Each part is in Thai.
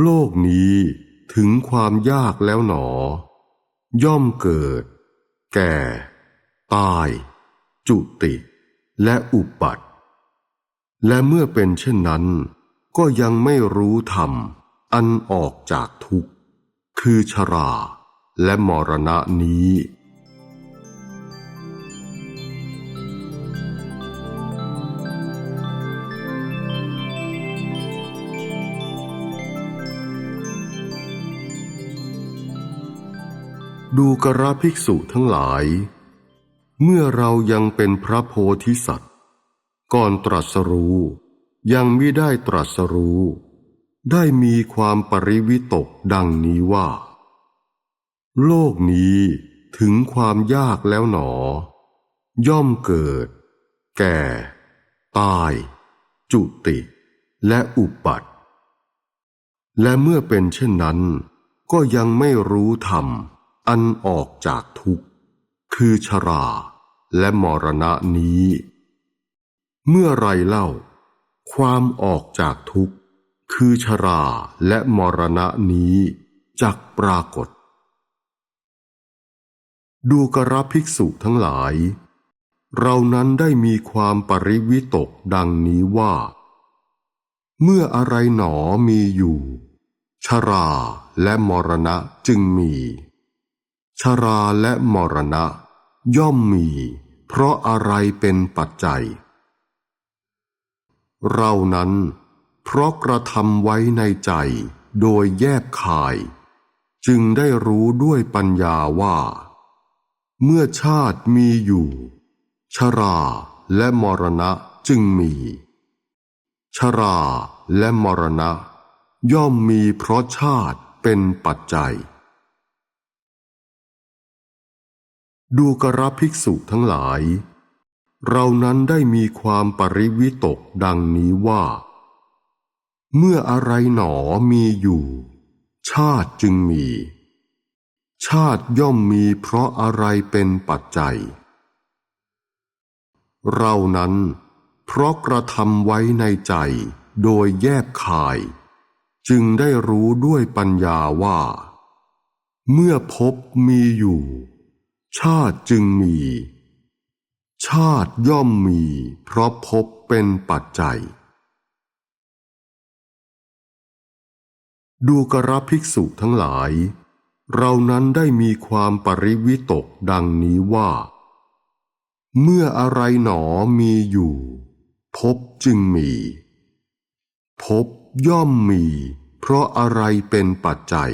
โลกนี้ถึงความยากแล้วหนอ ย่อมเกิด แก่ ตาย จุติ และอุปัติ และเมื่อเป็นเช่นนั้น ก็ยังไม่รู้ธรรม อันออกจากทุกข์ คือชราและมรณะนี้ ดูกระภิกษุทั้งหลาย เมื่อเรายังเป็นพระโพธิสัตว์ ก่อนตรัสรู้ ยังไม่ได้ตรัสรู้ ได้มีความปริวิตกดังนี้ว่า โลกนี้ถึงความยากแล้วหนอ ย่อมเกิด แก่ ตาย จุติ และอุปัติ และเมื่อเป็นเช่นนั้น ก็ยังไม่รู้ธรรม อันออกจากทุกข์ คือชราและมรณะนี้ เมื่อไรเล่า ความออกจากทุกข์ คือชราและมรณะนี้จักปรากฏ ดูกระภิกษุทั้งหลาย เรานั้นได้มีความปริวิตกดังนี้ว่า เมื่ออะไรหนอมีอยู่ ชราและมรณะจึงมี ชราและมรณะ ย่อมมี เพราะอะไรเป็นปัจจัย เรานั้น เพราะกระทำไว้ในใจโดยแยบคาย จึงได้รู้ด้วยปัญญาว่า เมื่อชาติมีอยู่ ชราและมรณะจึงมี ชราและมรณะ ย่อมมีเพราะชาติเป็นปัจจัย ดูกระภิกษุทั้งหลาย เรานั้นได้มีความปริวิตกดังนี้ว่า เมื่ออะไรหนอมีอยู่ ชาติจึงมี ชาติย่อมมีเพราะอะไรเป็นปัจจัย เรานั้นเพราะกระทำไว้ในใจโดยแยบคาย จึงได้รู้ด้วยปัญญาว่า เมื่อพบมีอยู่ ชาติจึงมี ชาติย่อมมี เพราะพบเป็นปัจจัย ดูกระภิกษุทั้งหลาย เรานั้นได้มีความปริวิตกดังนี้ว่า เมื่ออะไรหนอมีอยู่ พบจึงมี พบย่อมมี เพราะอะไรเป็นปัจจัย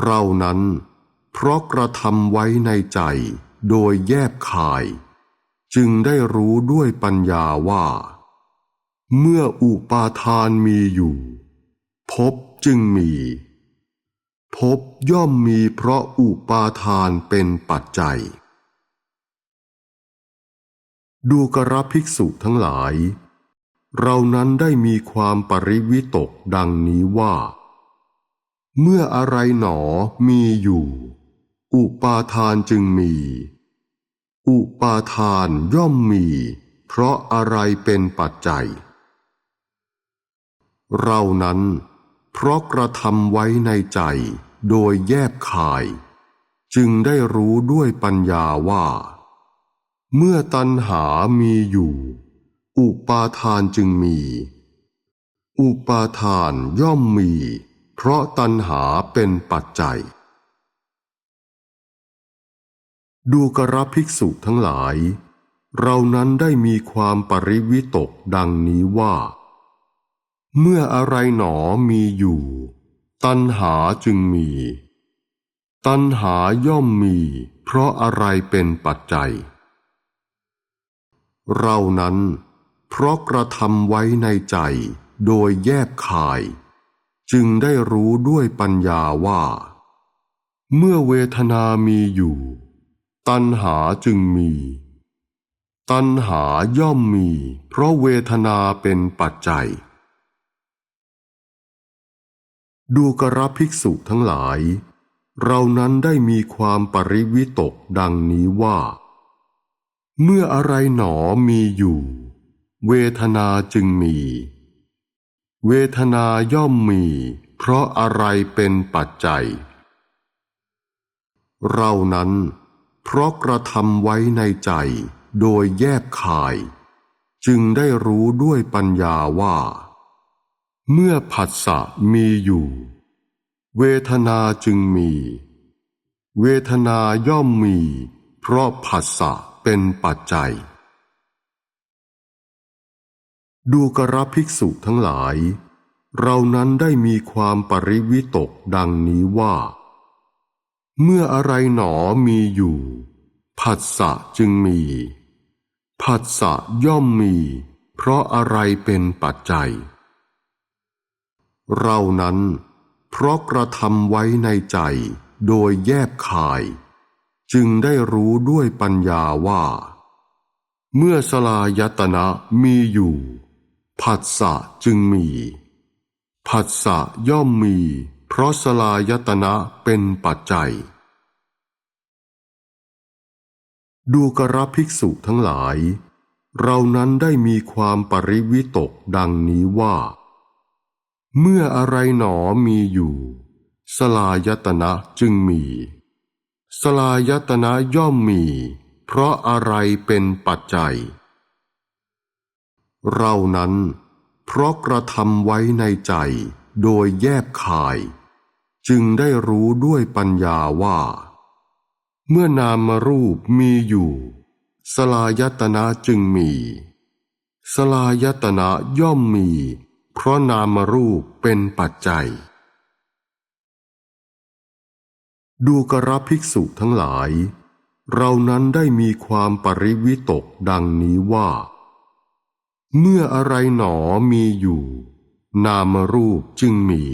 เรานั้น เพราะกระทำไว้ในใจโดยแยบคาย จึงได้รู้ด้วยปัญญาว่า เมื่ออุปาทานมีอยู่ พบจึงมี พบย่อมมีเพราะอุปาทานเป็นปัจจัย ดูกระภิกษุทั้งหลาย เรานั้นได้มีความปริวิตกดังนี้ว่า เมื่ออะไรหนอมีอยู่ อุปาทานจึงมี อุปาทานย่อมมี เพราะอะไรเป็นปัจจัย เรานั้น เพราะกระทำไว้ในใจโดยแยบคาย จึงได้รู้ด้วยปัญญาว่า เมื่อตัณหามีอยู่ อุปาทานจึงมี อุปาทานย่อมมี เพราะตัณหาเป็นปัจจัย ดูกระภิกษุทั้งหลาย เรานั้นได้มีความปริวิตกดังนี้ว่า เมื่ออะไรหนอมีอยู่ ตัณหาจึงมี ตัณหาย่อมมี เพราะอะไรเป็นปัจจัย เรานั้น เพราะกระทำไว้ในใจโดยแยบคาย จึงได้รู้ด้วยปัญญาว่า เมื่อเวทนามีอยู่ ตัณหาจึงมี ตัณหาย่อมมี เพราะเวทนาเป็นปัจจัย ดูกระภิกษุทั้งหลาย เรานั้นได้มีความปริวิตกดังนี้ว่า เมื่ออะไรหนอมีอยู่ เวทนาจึงมี เวทนาย่อมมี เพราะอะไรเป็นปัจจัย เรานั้น เพราะกระทำไว้ในใจโดยแยบคาย จึงได้รู้ด้วยปัญญาว่า เมื่อผัสสะมีอยู่ เวทนาจึงมี เวทนาย่อมมี เพราะผัสสะเป็นปัจจัย ดูกระภิกษุทั้งหลาย เรานั้นได้มีความปริวิตกดังนี้ว่า เมื่ออะไรหนอมีอยู่ ผัสสะจึงมี ผัสสะย่อมมี เพราะอะไรเป็นปัจจัย เรานั้น เพราะกระทำไว้ในใจโดยแยบคาย จึงได้รู้ด้วยปัญญาว่า เมื่อสลายตนะมีอยู่ ผัสสะจึงมี ผัสสะย่อมมี เพราะสลายตนะเป็นปัจจัย ดูกระภิกษุทั้งหลาย เรานั้นได้มีความปริวิตกดังนี้ว่า เมื่ออะไรหนอมีอยู่ สลายตนะจึงมี สลายตนะย่อมมี เพราะอะไรเป็นปัจจัย เรานั้น เพราะกระทำไว้ในใจโดยแยบคาย จึงได้รู้ด้วยปัญญาว่า เมื่อนามรูปมีอยู่ สลายตนะจึงมี สลายตนะย่อมมี เพราะนามรูปเป็นปัจจัย ดูกระภิกษุทั้งหลาย เรานั้นได้มีความปริวิตกดังนี้ว่า เมื่ออะไรหนอมีอยู่ นามรูปจึงมี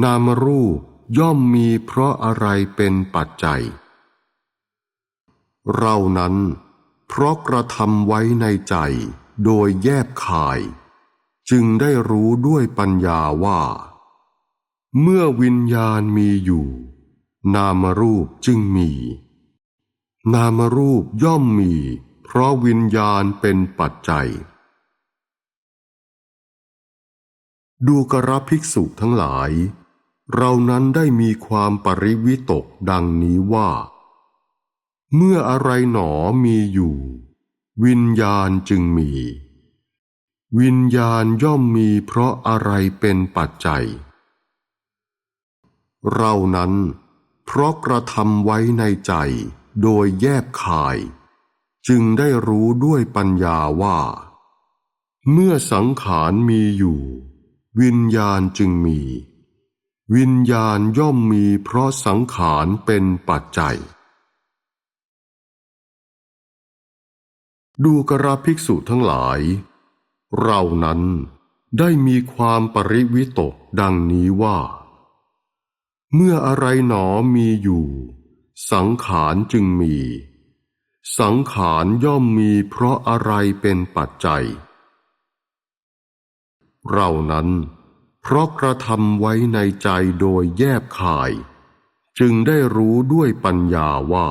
นามรูปย่อมมีเพราะอะไรเป็นปัจจัย เรานั้น เพราะกระทำไว้ในใจโดยแยบคาย จึงได้รู้ด้วยปัญญาว่า เมื่อวิญญาณมีอยู่ นามรูปจึงมี นามรูปย่อมมี เพราะวิญญาณเป็นปัจจัย ดูกระภิกษุทั้งหลาย เรานั้นได้มีความปริวิตกดังนี้ว่า เมื่ออะไรหนอมีอยู่ วิญญาณจึงมี วิญญาณย่อมมีเพราะอะไรเป็นปัจจัย เรานั้นเพราะกระทำไว้ในใจโดยแยบคาย จึงได้รู้ด้วยปัญญาว่า เมื่อสังขารมีอยู่ วิญญาณจึงมี วิญญาณย่อมมีเพราะสังขารเป็นปัจจัย ดูกระภิกษุทั้งหลาย เรานั้นได้มีความปริวิตกดังนี้ว่า เมื่ออะไรหนอมีอยู่ สังขารจึงมี สังขารย่อมมีเพราะอะไรเป็นปัจจัย เรานั้น เพราะกระทำไว้ในใจโดยแยบคาย จึงได้รู้ด้วยปัญญาว่า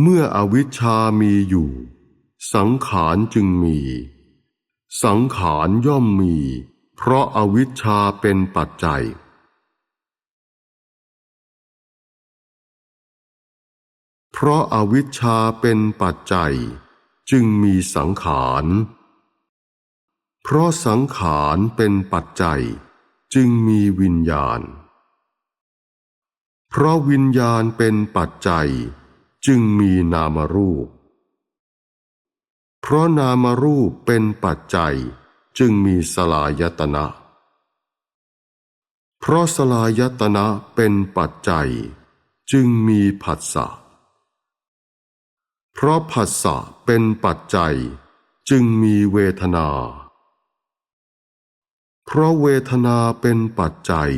เมื่ออวิชชามีอยู่ สังขารจึงมี สังขารย่อมมี เพราะอาวิชชาเป็นปัจจัยเพราะอาวิชชาเป็นปัจจัย จึงมีสังขาร เพราะสังขารเป็นปัจจัยจึงมีวิญญาณ เพราะวิญญาณเป็นปัจจัย จึงมีนามรูป เพราะนามรูปเป็นปัจจัย จึงมีสลายตนะ เพราะสลายตนะเป็นปัจจัย จึงมีผัสสะ เพราะผัสสะเป็นปัจจัย จึงมีเวทนา เพราะเวทนาเป็นปัจจัย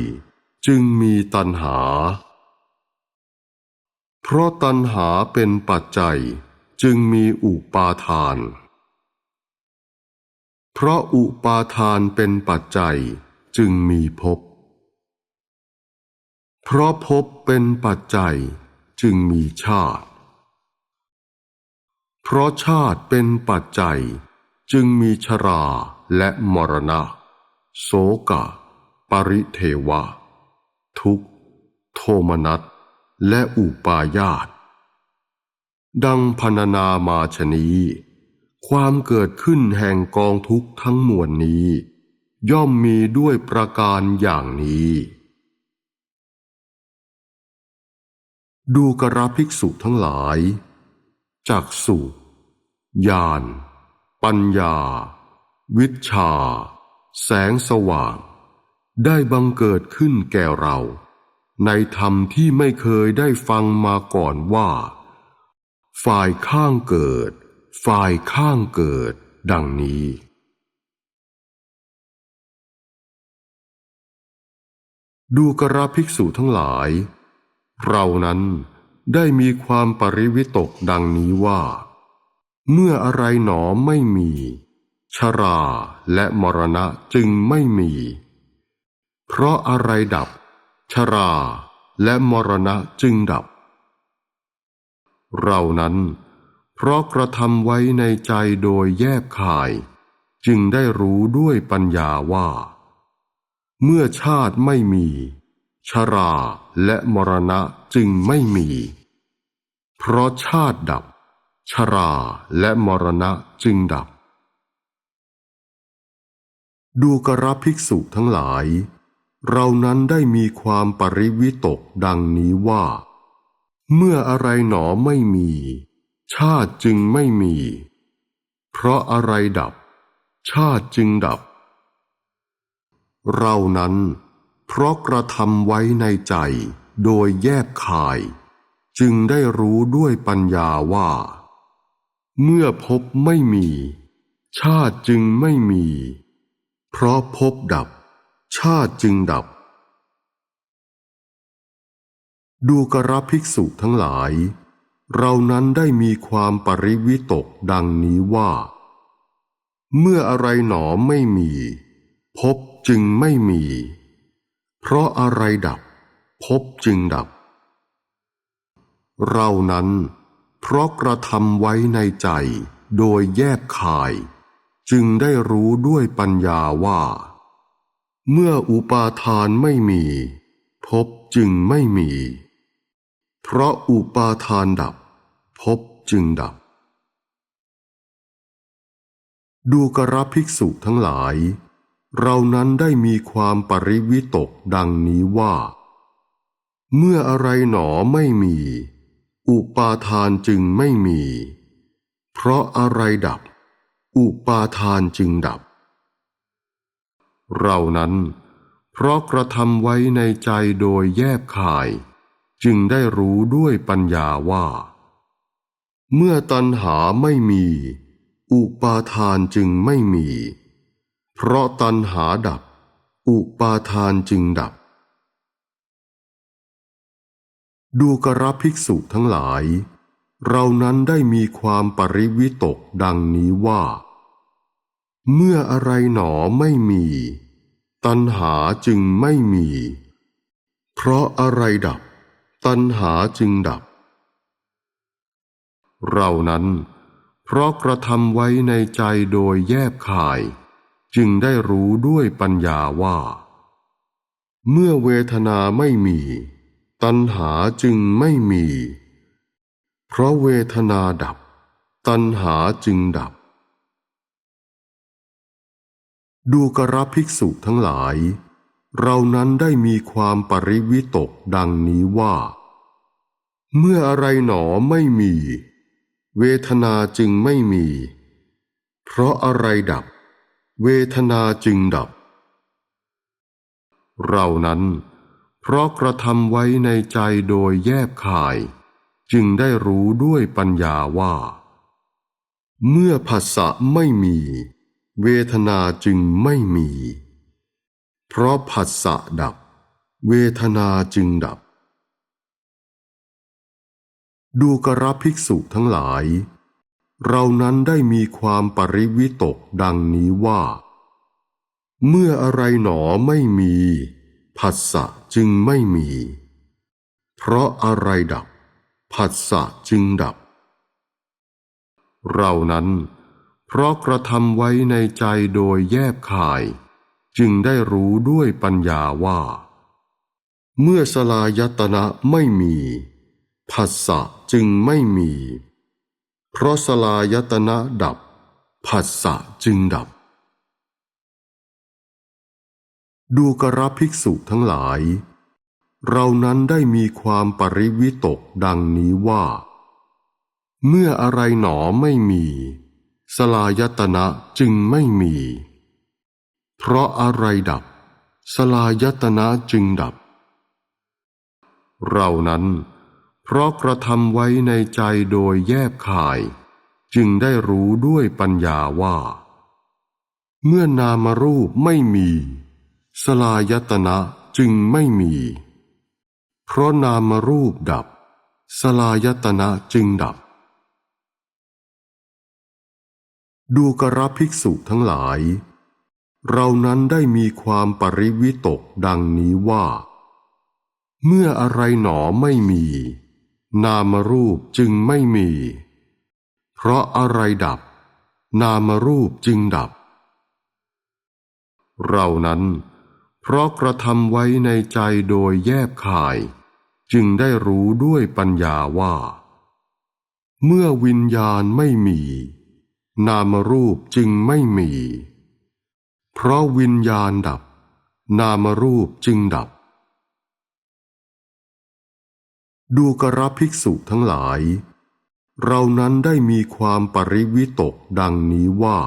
จึงมีตัณหา เพราะตัณหาเป็นปัจจัย จึงมีอุปาทาน เพราะอุปาทานเป็นปัจจัย จึงมีภพ เพราะภพเป็นปัจจัย จึงมีชาติ เพราะชาติเป็นปัจจัย จึงมีชราและมรณะ โสกะ ปริเทวะ ทุกโทมนัสและอุปาญาต ดังพรรณนามาชนีความเกิดขึ้นแห่งกองทุกข์ทั้งมวลนี้ ย่อมมีด้วยประการอย่างนี้ ดูกระภิกษุทั้งหลาย จากสุญาณ ปัญญา วิชา แสงสว่าง ได้บังเกิดขึ้นแก่เรา ในธรรมที่ไม่เคยได้ฟังมาก่อนว่า ฝ่ายข้างเกิด ฝ่ายข้างเกิด ดังนี้ ดูกระภิกษุทั้งหลาย เรานั้นได้มีความปริวิตกดังนี้ว่า เมื่ออะไรหนอไม่มี ชราและมรณะจึงไม่มี เพราะอะไรดับ ชราและมรณะจึงดับ เรานั้น เพราะกระทำไว้ในใจโดยแยบคาย จึงได้รู้ด้วยปัญญาว่า เมื่อชาติไม่มี ชราและมรณะจึงไม่มี เพราะชาติดับ ชราและมรณะจึงดับ ดูกระภิกษุทั้งหลาย เรานั้นได้มีความปริวิตกดังนี้ว่า เมื่ออะไรหนอไม่มี ชาติจึงไม่มี เพราะอะไรดับ ชาติจึงดับ เรานั้น เพราะกระทำไว้ในใจโดยแยบคาย จึงได้รู้ด้วยปัญญาว่า เมื่อพบไม่มี ชาติจึงไม่มี เพราะพบดับ ชาติจึงดับ ดูกระภิกษุทั้งหลาย เรานั้นได้มีความปริวิตกดังนี้ว่า เมื่ออะไรหนอไม่มี พบจึงไม่มี เพราะอะไรดับ พบจึงดับ เรานั้น เพราะกระทำไว้ในใจโดยแยบคาย จึงได้รู้ด้วยปัญญาว่า เมื่ออุปาทานไม่มีพบจึงไม่มี เพราะอุปาทานดับพบจึงดับ ดูกระภิกษุทั้งหลาย เรานั้นได้มีความปริวิตกดังนี้ว่า เมื่ออะไรหนอไม่มี อุปาทานจึงไม่มี เพราะอะไรดับ อุปาทานจึงดับ เรานั้น เพราะกระทำไว้ในใจโดยแยบคาย จึงได้รู้ด้วยปัญญาว่า เมื่อตัณหาไม่มี อุปาทานจึงไม่มี เพราะตัณหาดับ อุปาทานจึงดับ ดูกระภิกษุทั้งหลาย เรานั้นได้มีความปริวิตกดังนี้ว่า เมื่ออะไรหนอไม่มี ตัณหาจึงไม่มี เพราะอะไรดับ ตัณหาจึงดับ เรานั้น เพราะกระทำไว้ในใจโดยแยบคาย จึงได้รู้ด้วยปัญญาว่า เมื่อเวทนาไม่มี ตัณหาจึงไม่มี เพราะเวทนาดับ ตัณหาจึงดับ ดูกระภิกษุทั้งหลาย เรานั้นได้มีความปริวิตกดังนี้ว่า เมื่ออะไรหนอไม่มี เวทนาจึงไม่มี เพราะอะไรดับ เวทนาจึงดับ เรานั้น เพราะกระทำไว้ในใจโดยแยบคาย จึงได้รู้ด้วยปัญญาว่า เมื่อผัสสะไม่มี เวทนาจึงไม่มี เพราะผัสสะดับ เวทนาจึงดับ ดูกระภิกษุทั้งหลาย เรานั้นได้มีความปริวิตกดังนี้ว่า เมื่ออะไรหนอไม่มีผัสสะจึงไม่มี เพราะอะไรดับ ผัสสะจึงดับ เรานั้น เพราะกระทำไว้ในใจโดยแยบคาย จึงได้รู้ด้วยปัญญาว่า เมื่อสลายตนะไม่มีผัสสะจึงไม่มี เพราะสลายตนะดับผัสสะจึงดับ ดูกระภิกษุทั้งหลาย เรานั้นได้มีความปริวิตกดังนี้ว่า เมื่ออะไรหนอไม่มี สลายตนะจึงไม่มี เพราะอะไรดับ สลายตนะจึงดับ เรานั้น เพราะกระทำไว้ในใจโดยแยบคาย จึงได้รู้ด้วยปัญญาว่า เมื่อนามรูปไม่มี สลายตนะจึงไม่มี เพราะนามรูปดับ สลายตนะจึงดับ ดูกระภิกษุทั้งหลาย เรานั้นได้มีความปริวิตกดังนี้ว่า เมื่ออะไรหนอไม่มี นามรูปจึงไม่มี เพราะอะไรดับ นามรูปจึงดับ เรานั้น เพราะกระทำไว้ในใจโดยแยบคาย จึงได้รู้ด้วยปัญญาว่า เมื่อวิญญาณไม่มี นามรูปจึงไม่มี เพราะวิญญาณดับ นามรูปจึงดับ ดูกระภิกษุทั้งหลาย เรานั้นได้มีความปริวิตกดังนี้ว่า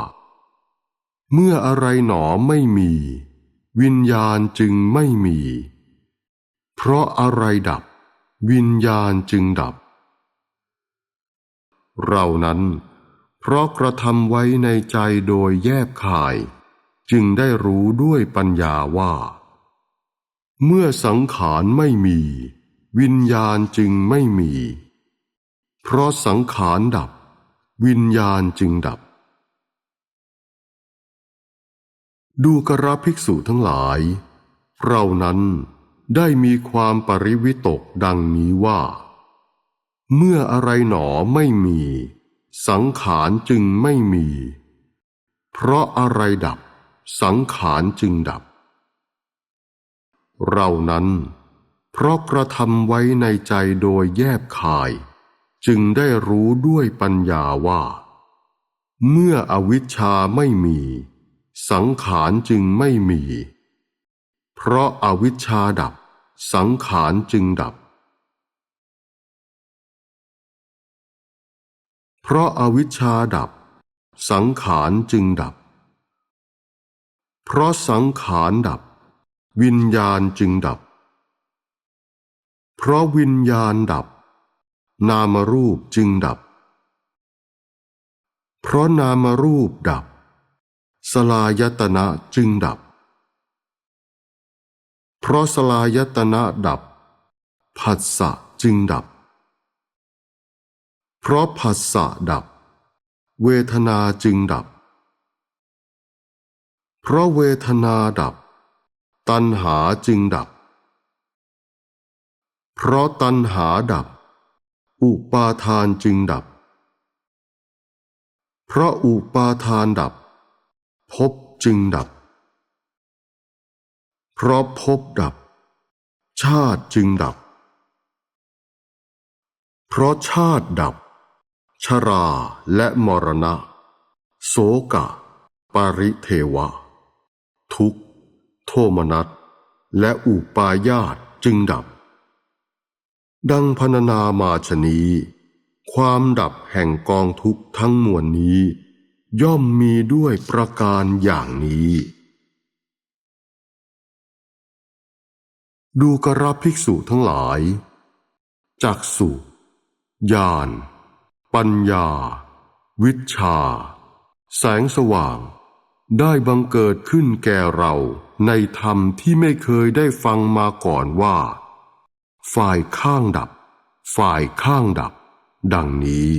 เมื่ออะไรหนอไม่มี วิญญาณจึงไม่มี เพราะอะไรดับ วิญญาณจึงดับ เรานั้น เพราะกระทำไว้ในใจโดยแยบคาย จึงได้รู้ด้วยปัญญาว่า เมื่อสังขารไม่มี วิญญาณจึงไม่มี เพราะสังขารดับ วิญญาณจึงดับ ดูกระภิกษุทั้งหลาย เรานั้น ได้มีความปริวิตกดังนี้ว่า เมื่ออะไรหนอไม่มี สังขารจึงไม่มี เพราะอะไรดับ สังขารจึงดับ เรานั้น เพราะกระทำไว้ในใจโดยแยบคาย จึงได้รู้ด้วยปัญญาว่า เมื่ออวิชชาไม่มี สังขารจึงไม่มีเพราะอาวิชชาดับ สังขารจึงดับ เพราะอาวิชชาดับ สังขารจึงดับ เพราะสังขารดับ วิญญาณจึงดับ เพราะวิญญาณดับ นามรูปจึงดับ เพราะนามรูปดับ สลายตนะจึงดับ เพราะสลายตนะดับ ผัสสะจึงดับ เพราะผัสสะดับ เวทนาจึงดับ เพราะเวทนาดับ ตัณหาจึงดับ เพราะตัณหาดับ อุปาทานจึงดับ เพราะอุปาทานดับภพจึงดับ เพราะภพดับ ชาติจึงดับ เพราะชาติดับ ชราและมรณะ โสกะ ปาริเทวะ ทุกข์โทมนัสและอุปาญาตจึงดับ ดังพรรณนามาชนีความดับแห่งกองทุกข์ทั้งมวลนี้ ย่อมมีด้วยประการอย่างนี้ ดูกระภิกษุทั้งหลายจักสุญาณ ปัญญา วิชา แสงสว่าง ได้บังเกิดขึ้นแก่เราในธรรมที่ไม่เคยได้ฟังมาก่อนว่า ฝ่ายข้างดับ ฝ่ายข้างดับ ดังนี้